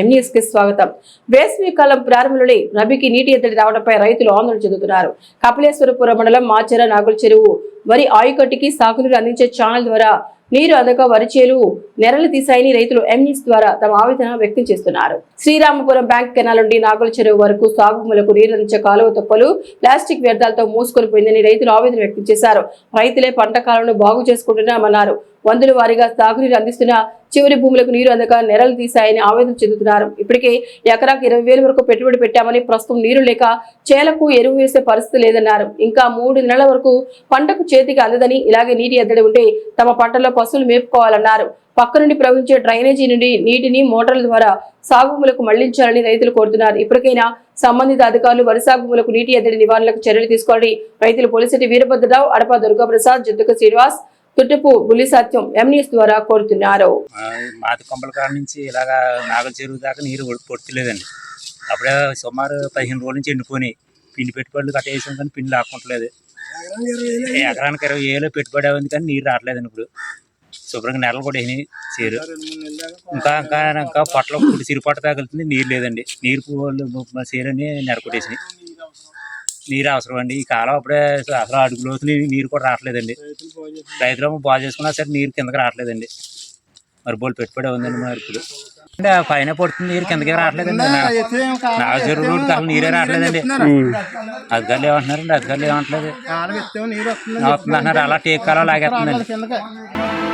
ఎంఈఎస్కి స్వాగతం. వేసవి కాలం ప్రారంభంలోనే రబీకి నీటి ఎద్దడి రావడంపై రైతులు ఆందోళన చెందుతున్నారు. కపిలేశ్వరపురం మండలం మాచెర నాగుల చెరువు వరి ఆయుకట్టుకి సాగునీరు అందించే ఛానల్ ద్వారా నీరు అందక వరి చేలు నెరలు తీశాయని రైతులు ఎంఈఎస్ ద్వారా తమ ఆవేదన వ్యక్తం చేస్తున్నారు. శ్రీరామపురం బ్యాంక్ కెనాల్ నుండి నాగుల చెరువు వరకు సాగుములకు నీరు అందించే కాలువ తొప్పలు ప్లాస్టిక్ వ్యర్థాలతో మూసుకొని పోయిందని రైతులు ఆవేదన వ్యక్తం చేశారు. రైతులే పంట కాలంలో బాగు చేసుకుంటున్నామన్నారు. వందల వారీగా సాగునీరు అందిస్తున్న చివరి భూములకు నీరు అందక నెరలు తీశాయని ఆవేదన చెందుతున్నారు. ఇప్పటికే ఎకరాకు ఇరవై వేల వరకు పెట్టుబడి పెట్టామని ప్రస్తుతం నీరు లేక చేలకు ఎరువు వేసే పరిస్థితి లేదన్నారు. ఇంకా మూడు నెలల వరకు పంటకు చేతికి అందదని ఇలాగే నీటి ఎద్దడి ఉంటే తమ పంటలో పశువులు మేపుకోవాలన్నారు. పక్క నుండి ప్రవహించే డ్రైనేజీ నుండి నీటిని మోటార్ల ద్వారా సాగు భూములకు మళ్ళించాలని రైతులు కోరుతున్నారు. ఇప్పటికైనా సంబంధిత అధికారులు వరి భూములకు నీటి ఎద్దడి నివారణకు చర్యలు తీసుకోవాలని రైతులు పోలిసిటి వీరభద్రరావు అడప దుర్గాప్రసాద్ జంతుక శ్రీనివాస్ తుట్టపు బుల్లి సత్యం ఎంన్యూస్ ద్వారా కోరుతున్నారు. మాది మాతి కొంపల కాడ నుంచి ఇలాగా నాగల చెరువు దాకా నీరు పొట్టలేదండి అప్పుడే సుమారు పదిహేను రోజుల నుంచి ఎండిపోయి పిండి పెట్టుబడులు కట్టేసాం కానీ పిండి లాక్కుంటలేదు. ఎకరానికి ఇరవై ఏళ్ళు పెట్టుబడి ఉంది కానీ నీరు రావట్లేదండి ఇప్పుడు. శుభ్రంగా నెలలు కూడా వేసినాయి చేరు. ఇంకా ఇంకా ఇంకా పొట్టలో ఇప్పుడు సిరిపట్ట తగులుతుంది నీరు లేదండి. నీరు పువ్వులు చేరని నెరకొట్టేసినాయి నీరు అవసరం అండి. ఈ కాలం అప్పుడే అసలు అడుగులో నీరు కూడా రావట్లేదండి. రైతులు బాగు చేసుకున్నా సరే నీరు కిందకి రావట్లేదండి. మరి బోల్ పెట్టుబడి ఉందండి మరి ఇప్పుడు. అంటే ఆ పైన పడుతుంది నీరు కిందకి రావట్లేదండి. నాగ చెరువు రోడ్డు అసలు నీరే రావట్లేదండి. అధికారులు ఏమంటున్నారండి? అధికారులు ఏమంటలేదు? వస్తుంది అంటున్నారు అలా టేక్ కాలం లాగేస్తుందండి.